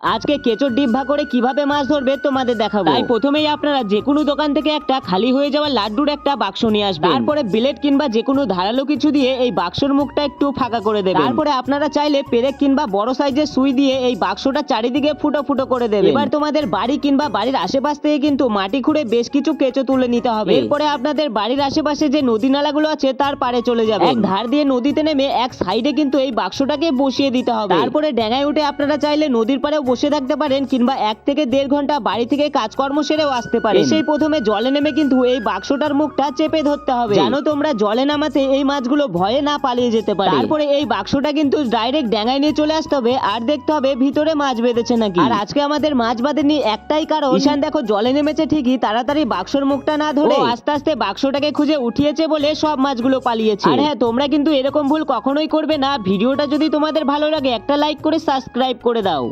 আজকে কেঁচোর ডিব্বা করে কীভাবে মাছ ধরবে তোমাদের দেখাবো। তাই প্রথমেই আপনারা যে কোনো দোকান থেকে একটা খালি হয়ে যাওয়া লাড্ডুর একটা বাক্স নিয়ে আসবেন। তারপরে বিলেট কিংবা যে কোনো ধারালো কিছু দিয়ে এই বাক্সর মুখটা একটু ফাঁকা করে দেবেন। তারপরে আপনারা চাইলে পেরেক কিংবা বড় সাইজের সুই দিয়ে এই বাক্সটা চারিদিকে ফুটো ফুটো করে দেবেন। এবার তোমাদের বাড়ি কিংবা বাড়ির আশেপাশ থেকে কিন্তু মাটি খুঁড়ে বেশ কিছু কেঁচো তুলে নিতে হবে। এরপরে আপনাদের বাড়ির আশেপাশে যে নদী নালাগুলো আছে তার পারে চলে যাবে। এক ধার দিয়ে নদীতে নেমে এক সাইডে কিন্তু এই বাক্সটাকে বসিয়ে দিতে হবে। তারপরে ড্যাঙায় উঠে আপনারা চাইলে নদীর পাড়েও বসে থাকতে পারেন কিংবা এক থেকে দেড় ঘণ্টা বাড়ি থেকে কাজকর্ম সেরেও আসতে পারেন। সেই প্রথমে জলে নেমে কিন্তু এই বাক্সটার মুখটা চেপে ধরতে হবে। জানো তোমরা জলে নামাতে এই মাছগুলো ভয়ে না পালিয়ে যেতে পারে। তারপরে এই বাক্সটা কিন্তু ডাইরেক্ট ড্যাঙায় নিয়ে চলে আসতে হবে আর দেখতে হবে ভিতরে মাছ বেঁধেছে নাকি। আর আজকে আমাদের মাছ বাঁধেনি একটাই কারণ। ঈশান দেখো জলে নেমেছে ঠিকই তাড়াতাড়ি বাক্সর মুখটা না ধরে আস্তে আস্তে বাক্সটাকে খুঁজে উঠিয়েছে বলে সব মাছগুলো পালিয়েছে। আর হ্যাঁ তোমরা কিন্তু এরকম ভুল কখনোই করবে না। ভিডিওটা যদি তোমাদের ভালো লাগে একটা লাইক করে সাবস্ক্রাইব করে দাও।